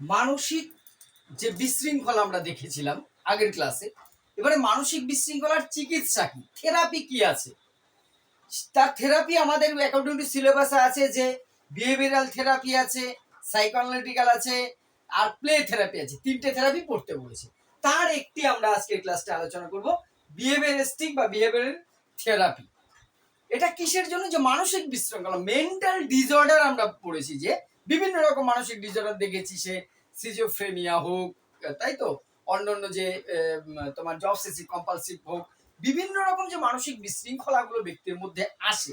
মানসিক যে বিশৃঙ্খলা আমরা দেখেছিলাম আগের ক্লাসে, এবারে মানসিক বিশৃঙ্খলার চিকিৎসা কি? থেরাপি কি আছে? তার থেরাপি আমাদের অ্যাকর্ডিং টু সিলেবাসে আছে যে বিহেভিয়ারাল থেরাপি আছে সাইকোঅ্যানালিটিক্যাল আছে, আর প্লে থেরাপি আছে। তিনটে থেরাপি পড়তে বলেছে। তার একটি আমরা আজকের ক্লাসটা আলোচনা করব বিহেভিয়ারিস্টিক বা বিহেভিয়ারাল থেরাপি এটা কিসের জন্য? যে মানসিক বিশৃঙ্খলা মেন্টাল ডিসঅর্ডার আমরা পড়েছি যে বিভিন্ন রকম মানসিক ডিসঅর্ডার দেখেছি, সে সিজোফ্রেনিয়া হোক, তাই তো? অন্যান্য যে তোমার জবসেসিভ কম্পালসিভ হোক, বিভিন্ন রকম যে মানসিক বিশৃঙ্খলাগুলো ব্যক্তির মধ্যে আসে,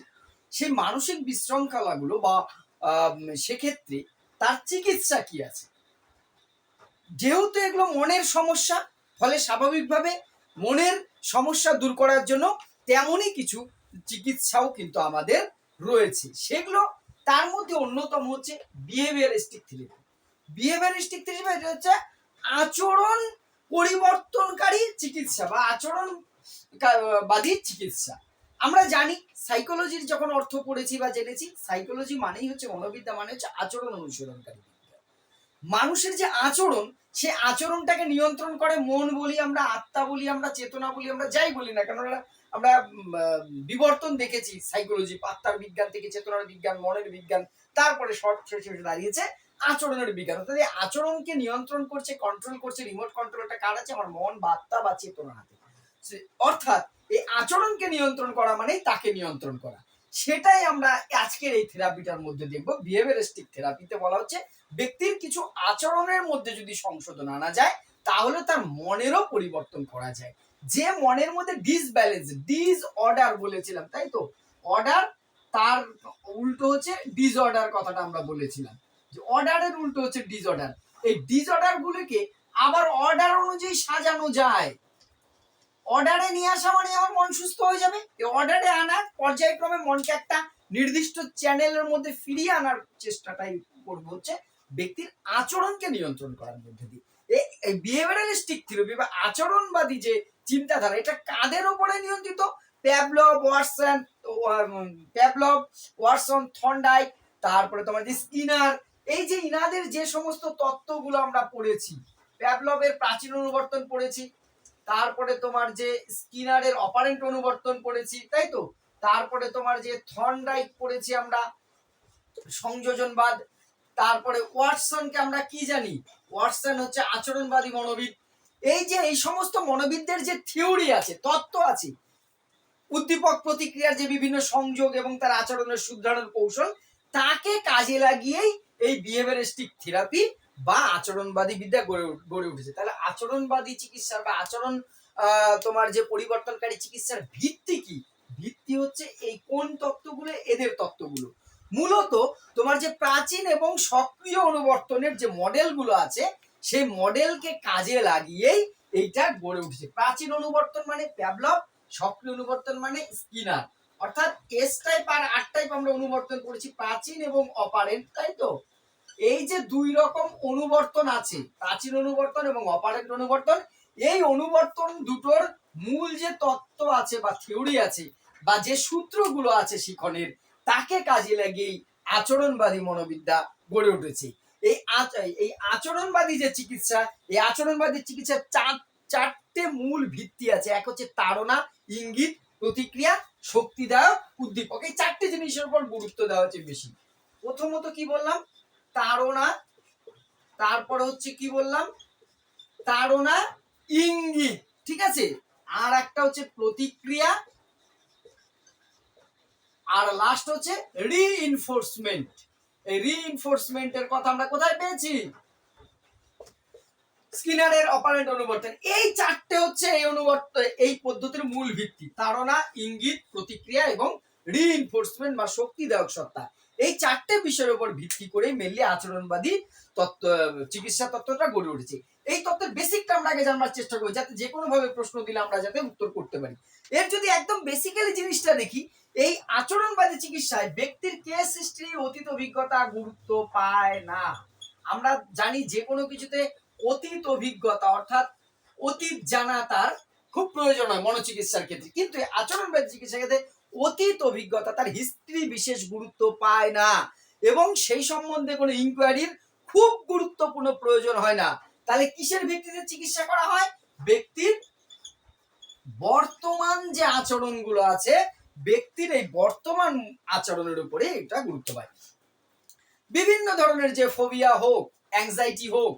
সেই মানসিক বিশৃঙ্খলাগুলো বা সেক্ষেত্রে তার চিকিৎসা কি আছে? যেহেতু এগুলো মনের সমস্যা, ফলে স্বাভাবিকভাবে মনের সমস্যা দূর করার জন্য তেমনই কিছু চিকিৎসাও কিন্তু আমাদের রয়েছে। সেগুলো তার মধ্যে অন্যতম হচ্ছে বিহেভিয়ারিস্টিক থেরাপি বিহেভিয়ারিস্টিক থেরাপি এটা হচ্ছে আচরণ পরিবর্তনকারী চিকিৎসা বা আচরণ বাদী চিকিৎসা। আমরা জানি সাইকোলজির যখন অর্থ পড়েছি বা জেনেছি সাইকোলজি মানেই হচ্ছে মনোবিদ্যা মানে হচ্ছে আচরণ অনুসরণকারী বিদ্যা। মানুষের যে আচরণ, সে আচরণটাকে নিয়ন্ত্রণ করে মন বলি আমরা, আত্মা বলি আমরা, চেতনা বলি আমরা, যাই বলি না কেন আমরা বিবর্তন দেখেছি সাইকোলজি আত্মার বিজ্ঞান থেকে চেতনার বিজ্ঞান, মনের বিজ্ঞান, তারপরে শর্ট শেষে দাঁড়িয়েছে আচরণের বিজ্ঞান। অর্থাৎ এই আচরণকে নিয়ন্ত্রণ করছে কন্ট্রোল করছে রিমোট কন্ট্রোলটা কার আছে, আমার মন বা আত্মা বা চেতনা হাতে। অর্থাৎ এই আচরণকে নিয়ন্ত্রণ করা মানেই তাকে নিয়ন্ত্রণ করা। সেটাই আমরা আজকের এই থেরাপিটার মধ্যে দেখব। বিহেভিয়ারিস্টিক থেরাপিতে বলা হচ্ছে, ব্যক্তির কিছু আচরণের মধ্যে যদি সংশোধন আনা যায়, তাহলে তার মনেরও পরিবর্তন করা যায়। যে মনের মধ্যে ডিসব্যালেন্স ডিস অর্ডার বলেছিলাম, তাই তো? অর্ডার তার উল্টো হচ্ছে ডিসঅর্ডার কথাটা আমরা বলেছিলাম। যে অর্ডারের উল্টো হচ্ছে ডিসঅর্ডার এই ডিসঅর্ডার গুলিকে আবার অর্ডার অনুযায়ী সাজানো যায়। অর্ডারে নিয়ে আসা মানে আমার মন সুস্থ হয়ে যাবে। এই অর্ডারে আনা পর্যায়ক্রমে মনকে একটা নির্দিষ্ট চ্যানেলের মধ্যে ফিরিয়ে আনার চেষ্টাটাই করব হচ্ছে ব্যক্তির আচরণকে নিয়ন্ত্রণ করার মধ্যে দিয়ে। এই- বিহেভিয়ারালিস্টিক থেরাপি বা আচরণবাদী যে চিন্তাধারা, এটা কাদের উপরে নিয়ন্ত্রিত? Pavlov Watson Pavlov Watson Thorndike তারপরে তোমার যে স্কিনার এই যে ইনাদের যে সমস্ত তত্ত্বগুলো আমরা পড়েছি প্যাবলভের প্রাচীন অনুবর্তন পড়েছি, তারপরে তোমার যে স্কিনারের অপারেন্ট অনুবর্তন পড়েছি, তাই তো? তারপরে তোমার যে থর্নডাইক পড়েছি আমরা, সংযোজনবাদ, তারপরে ওয়াটসনকে আমরা কি জানি? ওয়াটসন হচ্ছে আচরণবাদী মনোবিদ এই যে এই সমস্ত মনোবিদদের যে থিওরি আছে, তত্ত্ব আছে, উদ্দীপক প্রতিক্রিয়ার যে বিভিন্ন সংযোগ এবং তার আচরণের শুদ্ধারণ কৌশল, তাকে কাজে লাগিয়েই এই বিহেভিয়ারিস্টিক থেরাপি বা আচরণবাদী বিদ্যা গড়ে গড়ে উঠেছে। তাহলে আচরণবাদী চিকিৎসার বা আচরণ তোমার যে পরিবর্তনকারী চিকিৎসার ভিত্তি কি? ভিত্তি হচ্ছে এই কোন তত্ত্বগুলো? এদের তত্ত্বগুলো। মূলত তোমার যে প্রাচীন এবং সক্রিয় অনুবর্তনের যে মডেলগুলো আছে সেই মডেলকে কাজে লাগিয়েই এইটা গড়ে উঠেছে। প্রাচীন অনুবর্তন মানে প্যাবলভ, সক্রিয় অনুবর্তন মানে স্কিনার। অর্থাৎ এস টাইপ আর আর টাইপ আমরা অনুবর্তন করেছি, প্রাচীন এবং অপারেন্ট, তাই তো? এই যে দুই রকম অনুবর্তন আছে, প্রাচীন অনুবর্তন এবং অপারেন্ট অনুবর্তন, এই অনুবর্তন দুটোর মূল যে তত্ত্ব আছে বা থিওরি আছে বা যে সূত্রগুলো আছে শিখনের, তাকে কাজে লাগিয়েই আচরণবাদী মনোবিদ্যা গড়ে উঠেছে। এই এই আচরণবাদী যে চিকিৎসা, এই আচরণবাদী চিকিৎসার চার, চারটে মূল ভিত্তি আছে। এক হচ্ছে তাড়না, ইঙ্গিত, প্রতিক্রিয়া, শক্তিদায়ক, উদ্দীপক। এই চারটে জিনিসের উপর গুরুত্ব দেওয়া হচ্ছে বেশি। প্রথমত কি বললাম? তাড়না, তারপরে হচ্ছে কি বললাম? তাড়না, ইঙ্গিত। ঠিক আছে? আর একটা হচ্ছে প্রতিক্রিয়া, আর লাস্ট হচ্ছে রিইনফোর্সমেন্ট এই রিইনফোর্সমেন্টের কথা আমরা কোথায় পেয়েছি? স্কিনারের অপারেন্ট অনুবর্তন। এই চারটে হচ্ছে এই অনুবর্তন এই পদ্ধতির মূল ভিত্তি। তাড়না, ইঙ্গিত, প্রতিক্রিয়া এবং রিইনফোর্সমেন্ট বা শক্তিদায়ক সত্তা। এই চারটে বিষয়ের উপর ভিত্তি করে মেনলি আচরণবাদী তত্ত্ব, চিকিৎসা তত্ত্বটা গড়ে উঠেছে। এই তত্ত্বের বেসিকটা আমরা আগে জানবার চেষ্টা করি যাতে যে কোনো ভাবে প্রশ্ন দিলে আমরা যাতে উত্তর করতে পারি। এর যদি একদম বেসিক্যালি জিনিসটা দেখি, এই আচরণবাদী চিকিৎসায় ব্যক্তির কেস হিস্ট্রি অতীত অভিজ্ঞতা গুরুত্ব পায় না। আমরা জানি যে কোনো কিছুতে অতীত অভিজ্ঞতা, অর্থাৎ অতীত জানা তার খুব প্রয়োজন হয় মনোচিকিৎসার ক্ষেত্রে। কিন্তু আচরণবাদী চিকিৎসার ক্ষেত্রে অতীত অভিজ্ঞতা, তার হিস্ট্রি বিশেষ গুরুত্ব পায় না। এবং সেই সম্বন্ধে কোনো ইনকোয়ারির খুব গুরুত্ব কোনো প্রয়োজন হয় না। তাহলে কিসের ভিত্তিতে চিকিৎসা করা হয়? ব্যক্তির বর্তমান যে আচরণগুলো আছে, ব্যক্তির এই বর্তমান আচরণের উপরে এটা গুরুত্ব পায়। বিভিন্ন ধরনের যে ফোবিয়া হোক অ্যাংজাইটি হোক,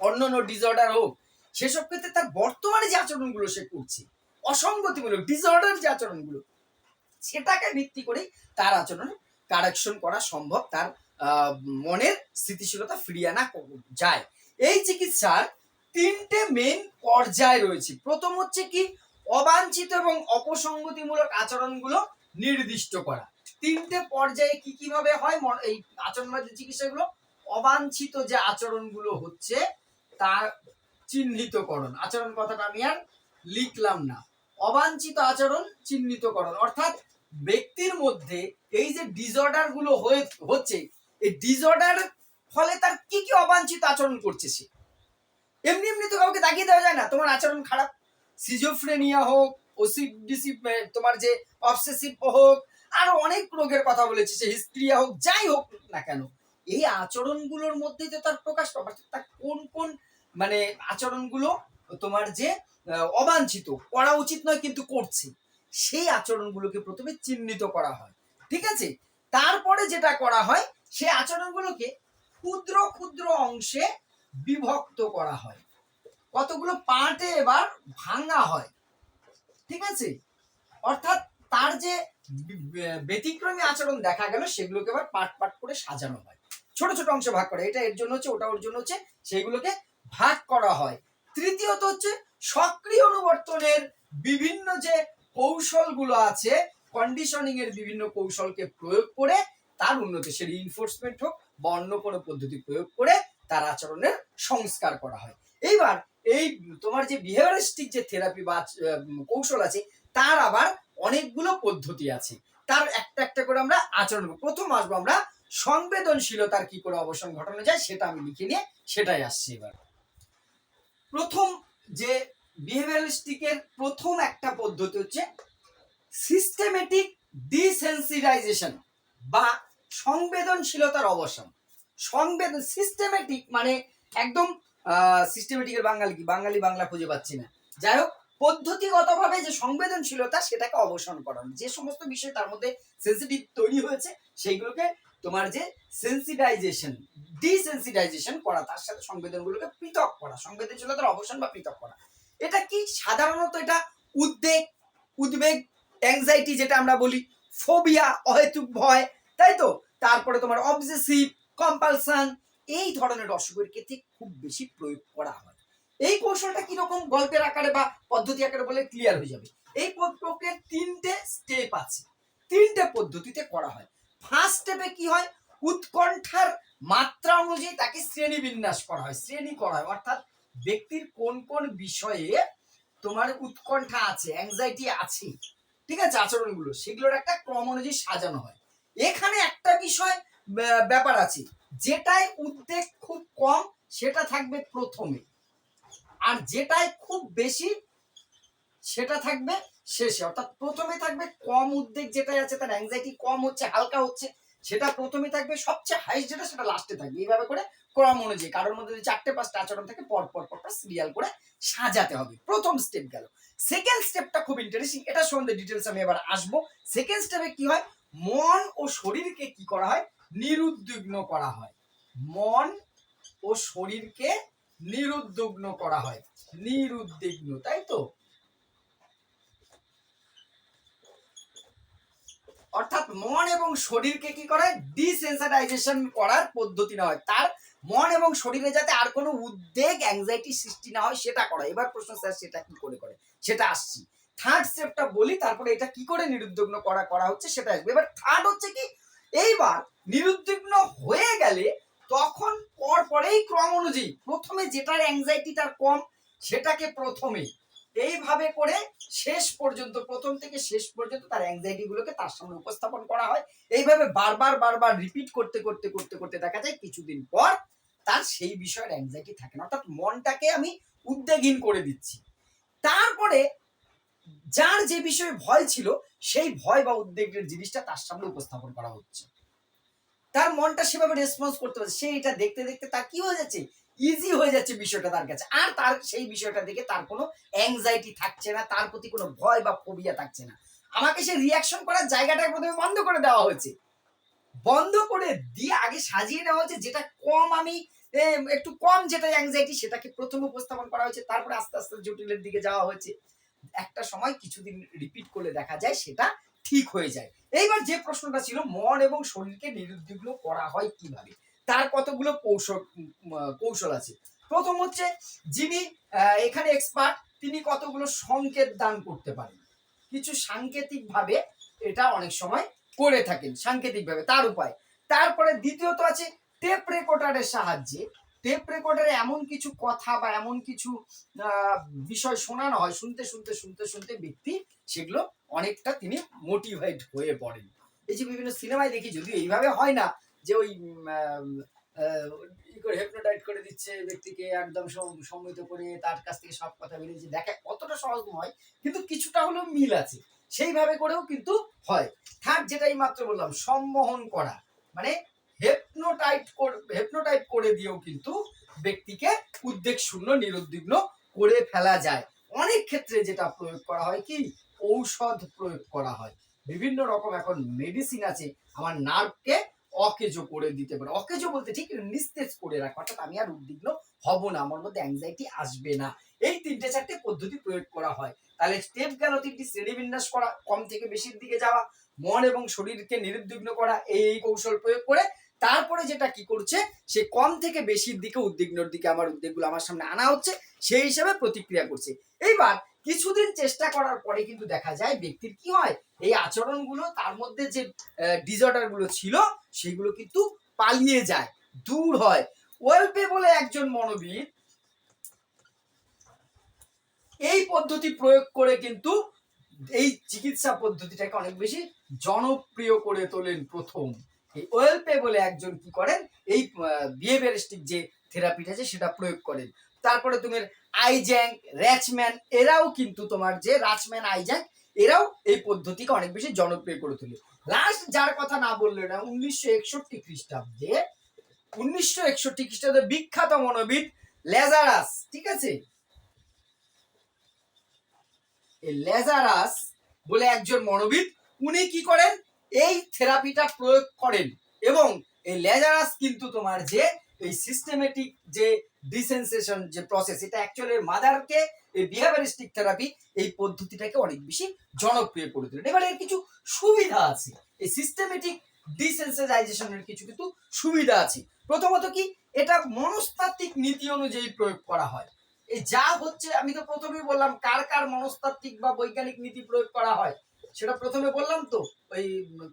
অন্যান্য ডিসঅর্ডার হোক, সেসব ক্ষেত্রে তার বর্তমানে যে আচরণগুলো সে করছে, অসঙ্গতিমূলক ডিসঅর্ডার যে আচরণগুলো সেটাকে ভিত্তি করেই তার আচরণ কারেকশন করা সম্ভব, তার মনের স্থিতিশীলতা ফিরিয়ে আনা যায়। এই চিকিৎসার তিনটে মেন পর্যায় রয়েছে। প্রথম হচ্ছে কি? অবাঞ্ছিত এবং অপসঙ্গতিমূলক আচরণগুলো নির্দিষ্ট করা। তিনটে পর্যায়ে কি কীভাবে হয়? এই আচরণবাদী চিকিৎসাগুলো? অবাঞ্ছিত যে আচরণগুলো হচ্ছে, তার চিহ্নিতকরণ। আচরণ কথাটা আমি আর লিখলাম না। অবাঞ্ছিত আচরণ চিহ্নিত চিহ্নিতকরণ অর্থাৎ ব্যক্তির মধ্যে এই যে ডিসঅর্ডারগুলো হয়ে, হচ্ছে, এই ডিসঅর্ডার ফলে তার কি কি অবাঞ্ছিত আচরণ করছে সে? এমনি এমনি তো কাউকে তাকিয়ে দেওয়া যায় না, তোমার আচরণ খারাপ। সিজোফ্রেনিয়া হোক ওসিডিসি তোমার যে অবসেসিভ হোক, আরও অনেক রোগের কথা বলেছি, সে হিস্ট্রিয়া হোক, যাই হোক না কেন, এই আচরণগুলোর মধ্যে তো তার প্রকাশ পাবে তার কোন কোন মানে আচরণগুলো তোমার যে অবাঞ্ছিত, করা উচিত নয় কিন্তু করছে। সেই আচরণগুলোকে প্রথমে চিহ্নিত করা হয়, ঠিক আছে? তারপরে যেটা করা হয়, সেই আচরণগুলোকে ক্ষুদ্র ক্ষুদ্র অংশে বিভক্ত করা হয়। কতগুলো পার্টে এবার ভাঙা হয়, ঠিক আছে? অর্থাৎ তার যে ব্যতিক্রমী আচরণ দেখা গেল, সেগুলোকে এবার পার্ট পার্ট করে সাজানো হয়। ছোট ছোট অংশে ভাগ করা, এটা এর জন্য হচ্ছে, ওটা ওর জন্য হচ্ছে সেগুলোকে ভাগ করা হয়। তৃতীয়ত হচ্ছে সক্রিয় অনুবর্তনের বিভিন্ন যে কৌশলগুলো আছে কন্ডিশনিং এর বিভিন্ন কৌশলকে প্রয়োগ করে তার উন্নতি সে রিইনফোর্সমেন্ট হোক বা অন্য কোনো পদ্ধতি প্রয়োগ করে তার আচরণের সংস্কার করা হয়। এইবার এই তোমার যে বিহেভিয়ারিস্টিক যে থেরাপি বা কৌশল আছে, তার আবার অনেকগুলো পদ্ধতি আছে। তার একটা একটা করে আমরা আচরণ। প্রথম আসব আমরা সংবেদনশীলতার কি করে অবসান ঘটানো যায়, সেটা আমি লিখে নিয়ে সেটাই আসছি এবার। প্রথম যে বিহেভিয়ারিস্টিকের প্রথম একটা পদ্ধতি হচ্ছে সিস্টেমেটিক ডিসেন্সিটাইজেশন বা সংবেদনশীলতার অবসান। সংবেদন সিস্টেমেটিক মানে একদম সিস্টেমেটিকের বাঙালি কি? বাঙালি বাংলা খুঁজে পাচ্ছি না। যাই হোক, পদ্ধতিগতভাবে যে সংবেদনশীলতা, সেটাকে অবসান করানো যে সমস্ত বিষয় তার মধ্যে সেন্সিটিভ তৈরি হয়েছে, সেইগুলোকে তোমার যে সেন্সিটাইজেশন ডিসেন্সিটাইজেশন করা, তার সাথে সংবেদনগুলোকে পৃথক করা, সংবেদনশীলতার অবসান বা পৃথক করা। এটা কি? সাধারণত এটা উদ্বেগ উদ্বেগ অ্যাংজাইটি যেটা আমরা বলি ফোবিয়া অহেতুক ভয়, তাই তো? তারপরে তোমার অবজেসিভ কম্পালশন এই ধরনের অসুখের ক্ষেত্রে খুব বেশি প্রয়োগ করা হয়। এই কৌশলটা কীরকম? গল্পের আকারে বা পদ্ধতি আকারে বলে ক্লিয়ার হয়ে যাবে। এই প্রক্রিয়ার তিনটে স্টেপ আছে। তিনটে পদ্ধতিতে করা হয়। ফার্স্ট স্টেপে কি হয়? উৎকণ্ঠার মাত্রা অনুযায়ী তাকে শ্রেণি বিন্যাস করা হয়, শ্রেণি করা হয়। অর্থাৎ ব্যক্তির কোন কোন বিষয়ে তোমার উৎকণ্ঠা আছে অ্যাংজাইটি আছে, ঠিক আছে, আচরণগুলো, সেগুলোর একটা ক্রম অনুযায়ী সাজানো হয়। এখানে একটা বিষয় ব্যাপার আছে, যেটাই উদ্বেগ খুব কম, সেটা থাকবে প্রথমে। আর যেটাই খুব বেশি, সেটা থাকবে শেষে অর্থাৎ প্রথমে থাকবে কম উদ্বেগ যেটাই আছে, তার অ্যাংজাইটি কম হচ্ছে, হালকা হচ্ছে, সেটা প্রথমে থাকবে সবচেয়ে হাইস্ট যেটা, সেটা লাস্টে থাকবে। এইভাবে করে ক্রম অনুযায়ী, কারোর মধ্যে যদি চারটে পাঁচটা আচরণ থাকে, পর পর পর সিরিয়াল করে সাজাতে হবে। প্রথম স্টেপ গেল। সেকেন্ড স্টেপটা খুব ইন্টারেস্টিং এটা সম্বন্ধে ডিটেলস আমি এবার আসব। সেকেন্ড স্টেপে কি হয়? মন ও শরীরকে কি করা হয়? নিরুদ্বিগ্ন করা হয়। মন ও শরীরকে নিরুদ্বিগ্ন করা হয়। নিরুদ্বিগ্ন, তাই তো? অর্থাৎ মন এবং শরীরকে কি করা? ডিসেন্সাটাইজেশন করার পদ্ধতি না হয় তার মন এবং শরীরে যাতে আর কোনো উদ্বেগ অ্যাংজাইটি সৃষ্টি না হয়, সেটা করা। এবার প্রশ্ন, স্যার, সেটা কি করে করে? সেটা আসছি। থার্ড স্টেপটা বলি, তারপরে এটা কি করে নিরুদ্বিগ্ন করা করা হচ্ছে, সেটা আসবে। এবার থার্ড হচ্ছে কি? এইবার নিরুদ্বিগ্ন হয়ে গেলে তখন পর পরেই ক্রম অনুযায়ী, প্রথমে যেটার অ্যাংজাইটিটার কম, সেটাকে প্রথমে এইভাবে করে শেষ পর্যন্ত, প্রথম থেকে শেষ পর্যন্ত তার অ্যাংজাইটি গুলোকে তার সামনে উপস্থাপন করা হয়। এইভাবে বারবার বারবার রিপিট করতে করতে করতে করতে দেখা যায় কিছুদিন পর তার সেই বিষয়ের অ্যাংজাইটি থাকে না। অর্থাৎ মনটাকে আমি উদ্বেগহীন করে দিচ্ছি। তারপরে যার যে বিষয়ে ভয় ছিল, সেই ভয় বা উদ্বেগের জিনিসটা তার সামনে উপস্থাপন করা হচ্ছে। তার মনটা সেভাবে রেসপন্স করতে পারছে সে এটা দেখতে দেখতে তার কি হয়ে যাচ্ছে? ইজি হয়ে যাচ্ছে বিষয়টা তার কাছে। আর তার সেই বিষয়টা দেখে তার কোনো অ্যাংজাইটি থাকছে না, তার প্রতি কোনো ভয় বা ফোবিয়া থাকছে না। আমাকে সে রিয়াকশন করার জায়গাটা প্রথমে বন্ধ করে দেওয়া হয়েছে। বন্ধ করে দিয়ে আগে সাজিয়ে নেওয়া হচ্ছে যেটা কম আমি একটু কম যেটা অ্যাংজাইটি সেটাকে প্রথম উপস্থাপন করা হয়েছে, তারপরে আস্তে আস্তে জটিলের দিকে যাওয়া হয়েছে। একটা সময় কিছুদিন রিপিট করলে দেখা যায় সেটা ঠিক হয়ে যায়। এইবার যে প্রশ্নটা ছিল, মন এবং শরীরকে নিরুদ্বিগ্ন করা হয় কীভাবে? তার কতগুলো কৌশল কৌশল আছে। প্রথম হচ্ছে যিনি এখানে এক্সপার্ট তিনি কতগুলো সংকেত দান করতে পারেন। কিছু সাংকেতিক ভাবে এটা অনেক সময় করে থাকেন সাংকেতিক ভাবে তার উপায়। তারপরে দ্বিতীয়ত আছে টেপ রেকর্ডারের সাহায্যে। টেপ রেকর্ডারে এমন কিছু কথা বা এমন কিছু বিষয় শোনানো হয়, শুনতে শুনতে শুনতে শুনতে ব্যক্তি সেগুলো অনেকটা তিনি মোটিভেট হয়ে পড়েন। এই যে বিভিন্ন সিনেমায় দেখি, যদিও এইভাবে হয় না যে ওই করে হেপনোটাইট করে দিচ্ছে ব্যক্তিকে একদম সম- সম্মিত করে তার কাছ থেকে সব কথা বেরিয়েছে দেখা অতটা সহজ নয়, কিন্তু কিছুটা হলেও মিল আছে। সেইভাবে করেও কিন্তু হয়। থার্ড যেটাই মাত্র বললাম, সম্মোহন করা। মানে হেপনোটাইট হেপনোটাইট করে দিয়েও কিন্তু ব্যক্তিকে উদ্বেগ শূন্য নিরুদ্বিগ্ন করে ফেলা যায়। অনেক ক্ষেত্রে যেটা প্রয়োগ করা হয় কি? ঔষধ প্রয়োগ করা হয়। বিভিন্ন রকম এখন মেডিসিন আছে। আমার নার্ভকে অকেজো করে দিতে পারে। অকেজো বলতে ঠিক নিস্তেজ করে রাখা, অর্থাৎ আমি আর উদ্বিগ্ন হব না, আমার মধ্যে অ্যাংজাইটি আসবে না। এই তিনটে চারটে পদ্ধতি প্রয়োগ করা হয়। তাহলে স্টেপ গেল তিনটি, শ্রেণীবিন্যাস করা, কম থেকে বেশির দিকে যাওয়া, মন এবং শরীরকে নিরুদ্বিগ্ন করা, এই এই কৌশল প্রয়োগ করে তারপরে যেটা কি করছে, সে কম থেকে বেশির দিকে উদ্বিগ্নর দিকে আমার উদ্বেগগুলো আমার সামনে আনা হচ্ছে, সেই হিসাবে প্রতিক্রিয়া করছে। এইবার কিছুদিন চেষ্টা করার পরে কিন্তু দেখা যায় ব্যক্তির কি হয়? এই আচরণগুলো, তার মধ্যে যে ডিসঅর্ডারগুলো ছিল, সেগুলো কিন্তু পালিয়ে যায়, দূর হয়। ওয়েলপে বলে একজন মনোবিদ এই পদ্ধতি প্রয়োগ করে কিন্তু এই চিকিৎসা পদ্ধতিটাকে অনেক বেশি জনপ্রিয় করে তোলেন প্রথম। এই ওয়েলপে বলে একজন কি করেন? এই বিহেভিয়ারিস্টিক যে থেরাপিটা আছে, সেটা প্রয়োগ করেন। তারপরে তুমি আইজ্যাং র্যাচম্যান এরাও কিন্তু তোমার যে রাচম্যান আইজ্যাং এরাও এই পদ্ধতিকে অনেক বেশি জনপ্রিয় করে তোলে। লাস্ট যার কথা না বললে না, উনিশশো একষট্টি খ্রিস্টাব্দে, উনিশশো একষট্টি খ্রিস্টাব্দে বিখ্যাত মনোবিদ লেজারাস, ঠিক আছে? লেজারাস বলে একজন মনোবিদ, উনি কি করেন? এই থেরাপিটা প্রয়োগ করেন এবং এই লেজারাস কিন্তু তোমার যে এই সিস্টেমেটিক যে ডিসেন্সেশন যে প্রসেস এটা অ্যাকচুয়ালি মাদারকে এই বিহেভিয়ারিস্টিক থেরাপি এই পদ্ধতিটাকে অনেক বেশি জনপ্রিয় করে দিলেন। এবার এর কিছু সুবিধা আছে। এই সিস্টেমেটিক কিছু কিন্তু সুবিধা আছে। প্রথমত কি, এটা মনস্তাত্ত্বিক নীতি অনুযায়ী প্রয়োগ করা হয়। এই যা হচ্ছে, আমি তো প্রথমেই বললাম, কার কার মনস্তাত্ত্বিক বা বৈজ্ঞানিক নীতি প্রয়োগ করা হয়? সেটা প্রথমে বললাম তো, ওই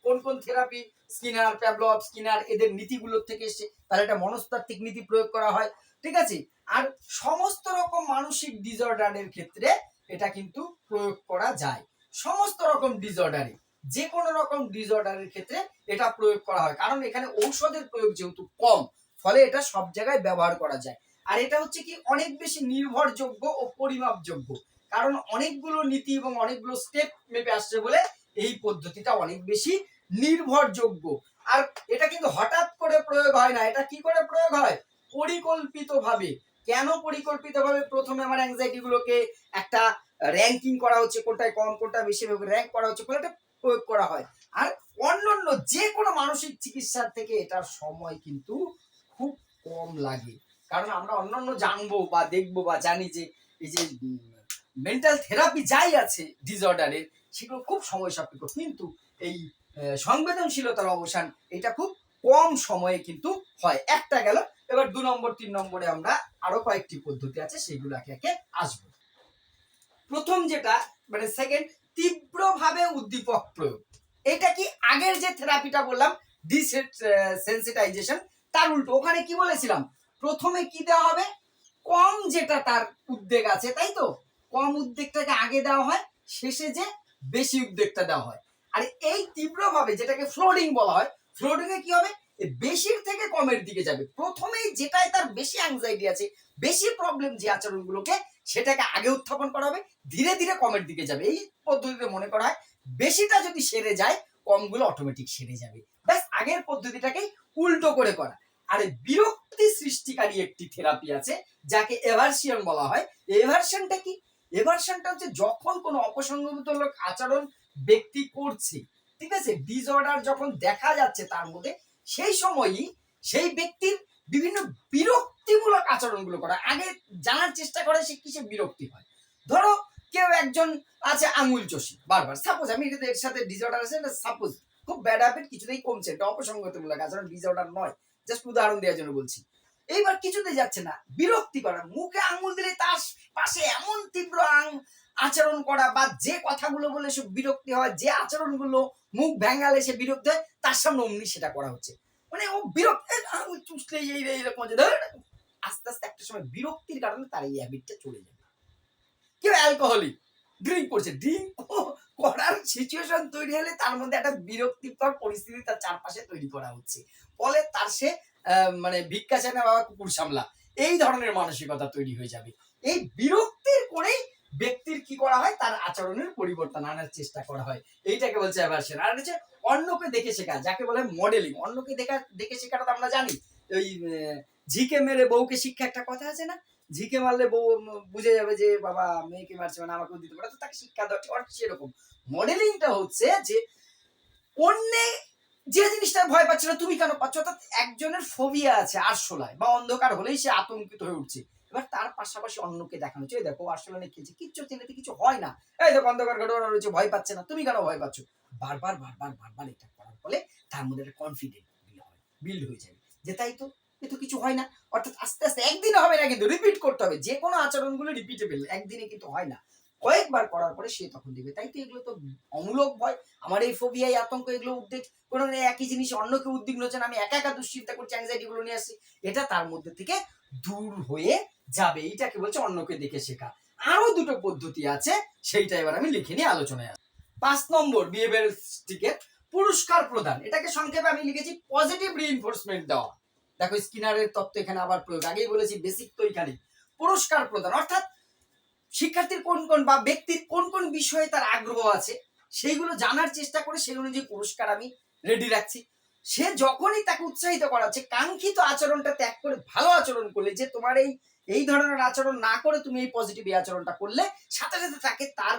কোন কোন থেরাপি, স্কিনার প্যাবলভ স্কিনার, এদের নীতিগুলোর থেকে এসে তাহলে একটা মনস্তাত্ত্বিক নীতি প্রয়োগ করা হয়, ঠিক আছে? আর সমস্ত রকম মানসিক ডিসঅর্ডারের ক্ষেত্রে এটা কিন্তু প্রয়োগ করা যায়। সমস্ত রকম ডিসঅর্ডারে যে কোনো রকম ডিসঅর্ডারের ক্ষেত্রে এটা প্রয়োগ করা হয়, কারণ এখানে ঔষধের প্রয়োগ যেহেতু কম, ফলে এটা সব জায়গায় ব্যবহার করা যায়। আর এটা হচ্ছে কি, অনেক বেশি নির্ভরযোগ্য ও পরিমাপযোগ্য। কারণ অনেকগুলো নীতি এবং অনেকগুলো স্টেপ মেপে আসছে বলে এই পদ্ধতিটা অনেক বেশি নির্ভরযোগ্য। আর এটা কিন্তু হঠাৎ করে প্রয়োগ হয় না, এটা কি করে প্রয়োগ হয়? পরিকল্পিতভাবে। কেন পরিকল্পিতভাবে? প্রথমে আমার অ্যাংজাইটি গুলোকে একটা র্যাঙ্কিং করা হচ্ছে, কোনটায় কম, কোনটা বেশি র্যাঙ্ক করা হচ্ছে, কোনটা প্রয়োগ করা হয়। আর অন্যান্য যে কোনো মানসিক চিকিৎসার থেকে এটার সময় কিন্তু খুব কম লাগে। কারণ আমরা অন্যান্য জানব বা দেখব বা জানি যে এই যে মেন্টাল থেরাপি যাই আছে ডিসঅর্ডারের সেগুলো খুব সময় সাপেক্ষ। কিন্তু এই সংবেদনশীলতার অবসান, এটা খুব কম সময়ে কিন্তু হয়। একটা গেল, এবার দু নম্বর, তিন নম্বরে আমরা আরও কয়েকটি পদ্ধতি আছে, সেগুলো একে একে আসব। প্রথম যেটা মানে সেকেন্ড তীব্রভাবে উদ্দীপক প্রয়োগ। এটা কি আগের যে থেরাপিটা বললাম ডিসেন্সিটাইজেশন তার উল্টো। ওখানে কি বলেছিলাম? প্রথমে কি দেওয়া হবে? কম যেটা তার উদ্বেগ আছে, তাই তো? কম উদ্বেগটাকে আগে দেওয়া হয়, শেষে যে বেশি উদ্বেগটা দেওয়া হয়। আর এই তীব্রভাবে যেটাকে ফ্লোডিং বলা হয় ফ্লোডিং এ কি হবে? বেশির থেকে কমের দিকে যাবে। প্রথমেই যেটাই তার বেশি অ্যাংজাইটি আছে, বেশি প্রবলেম যে আচরণগুলোকে, সেটাকে আগে উত্থাপন করা হবে, ধীরে ধীরে কমের দিকে যাবে। এই পদ্ধতিতে মনে করা হয়, বেশিটা যদি সেরে যায়, কমগুলো অটোমেটিক সেরে যাবে। ব্যাস, আগের পদ্ধতিটাকেই উল্টো করে করা। আর বিরক্তি সৃষ্টিকারী একটি থেরাপি আছে, যাকে এভার্সিয়ন বলা হয়। এভার্সনটা কি? এভার্সনটা হচ্ছে যখন কোনো অপসঙ্গতমূলক আচরণ ব্যক্তি করছে, ঠিক আছে? ডিসঅর্ডার যখন দেখা যাচ্ছে তার মধ্যে, সেই সময়ই সেই ব্যক্তির বিভিন্ন বিরক্তিমূলক আচরণগুলো করা। আগে জানার চেষ্টা করে সে কিসে বিরক্তি হয়। ধরো, কেউ একজন আছে আঙুল চষি, বারবার। সাপোজ আমি এর সাথে ডিসঅর্ডার আছে, এটা সাপোজ খুব ব্যাড হ্যাবিট কিছুতেই কমছে এটা অপসঙ্গতমূলক আচরণ ডিসঅর্ডার নয়। জাস্ট উদাহরণ দেওয়ার জন্য বলছি। এইবার কিছুতে যাচ্ছে না। বিরক্তি করা মুখে আঙুল দিলে তার পাশে এমন তীব্র আং- আচরণ করা বা যে কথাগুলো বলে সে বিরক্তি হয়, যে আচরণগুলো মুখ ভেঙালে সে বিরক্তি হয়, তার সামনে অমনি সেটা করা হচ্ছে। মানে ও বিরক্ত আঙুল চুষলে এই এই এরকম আস্তে আস্তে একটা সময় বিরক্তির কারণে তার এই হ্যাবিটটা চলে যাবে কেউ অ্যালকোহলিক ড্রিঙ্ক করছে। ড্রিঙ্ক করার সিচুয়েশন তৈরি হলে তার মধ্যে একটা বিরক্তিকর পরিস্থিতি তার চারপাশে তৈরি করা হচ্ছে। ফলে তার সে মানে ভিক্ষা চায় না বাবা, কুকুর সামলা। এই ধরনের মানসিকতা তৈরি হয়ে যাবে। এই বিরক্তির করেই ব্যক্তির কি করা হয়? তার আচরণের পরিবর্তন আনার চেষ্টা করা হয়। এইটাকে বলছে অ্যাভার্সন আর হচ্ছে অন্যকে দেখে শেখা, যাকে বলে মডেলিং অন্যকে দেখা, দেখে শেখাটা তো আমরা জানি। ওই ঝিকে মেরে বউকে শিক্ষা একটা কথা আছে না? ঝিকে মারলে বউ বুঝে যাবে যে, বাবা, মেয়েকে মারছে মানে আমাকেও দিতে পারে। তো তাকে শিক্ষা দেওয়া সেরকম মডেলিংটা হচ্ছে যে অন্যে যে জিনিসটা ভয় পাচ্ছে না, তুমি কেন পাচ্ছ? অর্থাৎ একজনের ফোবিয়া আছে আরশোলায়, বা অন্ধকার হলেই সে আতঙ্কিত হয়ে উঠছে। এবার তার পাশাপাশি অন্যকে দেখানো হচ্ছে "এই দেখো, আরশোলা নিয়ে খেলছে কিচ্ছু চিনতে কিছু হয় না। এই দেখো, অন্ধকার ঘটনা রয়েছে, ভয় পাচ্ছে না। তুমি কেন ভয় পাচ্ছ? বারবার বারবার বারবার এটা করার ফলে তার মধ্যে একটা কনফিডেন্ট বিল্ড হয়ে যাবে যে তাই তো, এ তো কিছু হয় না। অর্থাৎ আস্তে আস্তে একদিনে হবে না কিন্তু রিপিট করতে হবে। যে কোনো আচরণগুলো রিপিটেবল একদিনে কিন্তু হয় না। কয়েকবার করার পরে সে তখন দেবে। তাই তো এগুলো তো অমূলক ভয়। আমার এই ফোবিয়াই আতঙ্ক, এগুলো উদ্বেগ, কোনো একই জিনিস অন্যকে উদ্বিগ্ন হচ্ছে আমি একা একা দুশ্চিন্তা করছি অ্যাংজাইটি গুলো নিয়ে আসছি। এটা তার মধ্যে থেকে দূর হয়ে যাবে। এইটাকে বলছে অন্যকে দেখে শেখা। আরও দুটো পদ্ধতি আছে, সেইটা এবার আমি লিখে নিয়ে আলোচনায় আসব। পাঁচ নম্বর বিহেভিয়ার পুরস্কার প্রদান। এটাকে সংক্ষেপে আমি লিখেছি পজিটিভ রিইনফোর্সমেন্ট দেওয়া। দেখো, স্কিনারের তত্ত্ব এখানে আবার প্রয়োগ। আগেই বলেছি বেসিক তো এখানে পুরস্কার প্রদান। অর্থাৎ শিক্ষার্থীর কোন কোন বা ব্যক্তির কোন কোন বিষয়ে তার আগ্রহ আছে, সেইগুলো জানার চেষ্টা করে সেই অনুযায়ী পুরস্কার আমি রেডি রাখছি। সে যখনই তাকে উৎসাহিত করা হচ্ছে কাঙ্ক্ষিত আচরণটা ত্যাগ করে ভালো আচরণ করলে, যে তোমার এই এই ধরনের আচরণ না করে তুমি এই পজিটিভ আচরণটা করলে, সাথে সাথে তাকে তার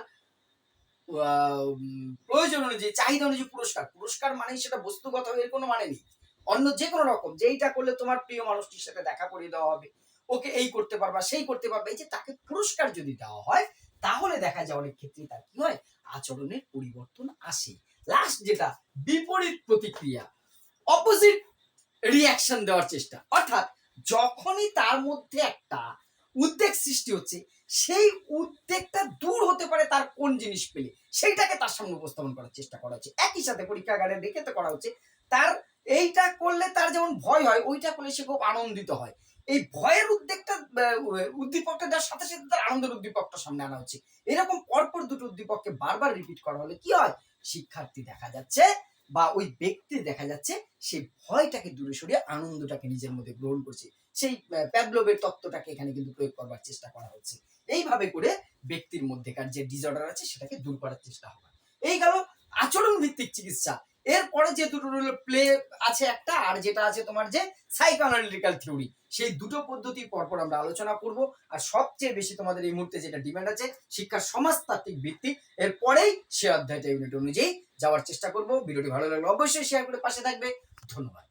প্রয়োজন অনুযায়ী, চাহিদা অনুযায়ী পুরস্কার। পুরস্কার মানে সেটা বস্তুগত, এর কোনো মানে নেই। অন্য যে কোনো রকম, যেইটা করলে তোমার প্রিয় মানুষটির সাথে দেখা করিয়ে দেওয়া হবে। ওকে এই করতে পারবা, সেই করতে পারবা, এই যে তাকে পুরস্কার যদি দেওয়া হয়, তাহলে দেখা যায় অনেক ক্ষেত্রে তার কি হয়? আচরণের পরিবর্তন আসে। লাস্ট যেটা, বিপরীত প্রতিক্রিয়া অপোজিট রিয়াকশন দেওয়ার চেষ্টা। অর্থাৎ যখনই তার মধ্যে একটা উদ্বেগ সৃষ্টি হচ্ছে, সেই উদ্বেগটা দূর হতে পারে তার কোন জিনিস পেলে। সেইটাকে তার সামনে উপস্থাপন করার চেষ্টা করা হচ্ছে। একই সাথে পরীক্ষাগারে রেখে তো করা হচ্ছে, তার এইটা করলে তার যেমন ভয় হয়, ওইটা করলে সে খুব আনন্দিত হয়। এই ভয়ের উদ্বেগটা উদ্দীপকটা দেওয়ার সাথে সাথে তার আনন্দের উদ্দীপকটা সামনে আনা হচ্ছে। এরকম পরপর দুটো উদ্দীপককে বারবার রিপিট করা হলে কি হয়? শিক্ষার্থী দেখা যাচ্ছে বা ওই ব্যক্তি দেখা যাচ্ছে সেই ভয়টাকে দূরে সরিয়ে আনন্দটাকে নিজের মধ্যে গ্রহণ করছে। সেই আহ, প্যাভলভের তত্ত্বটাকে এখানে কিন্তু প্রয়োগ করবার চেষ্টা করা হচ্ছে। এইভাবে করে ব্যক্তির মধ্যেকার যে ডিসঅর্ডার আছে সেটাকে দূর করার চেষ্টা হবে। এই গেল আচরণ ভিত্তিক চিকিৎসা। এরপরে যে দুটো প্লে আছে একটা আর যেটা আছে তোমার যে সাইকোঅ্যানালিটিক্যাল থিওরি সেই দুটো পদ্ধতি পরপর আমরা আলোচনা করব। আর সবচেয়ে বেশি তোমাদের এই মুহূর্তে যেটা ডিমান্ড আছে, শিক্ষার সমাজতাত্ত্বিক ভিত্তি। এরপরেই সে অধ্যায়টা ইউনিট অনুযায়ী যাওয়ার চেষ্টা করব। ভিডিওটি ভালো লাগলে অবশ্যই শেয়ার করে পাশে থাকবে। ধন্যবাদ।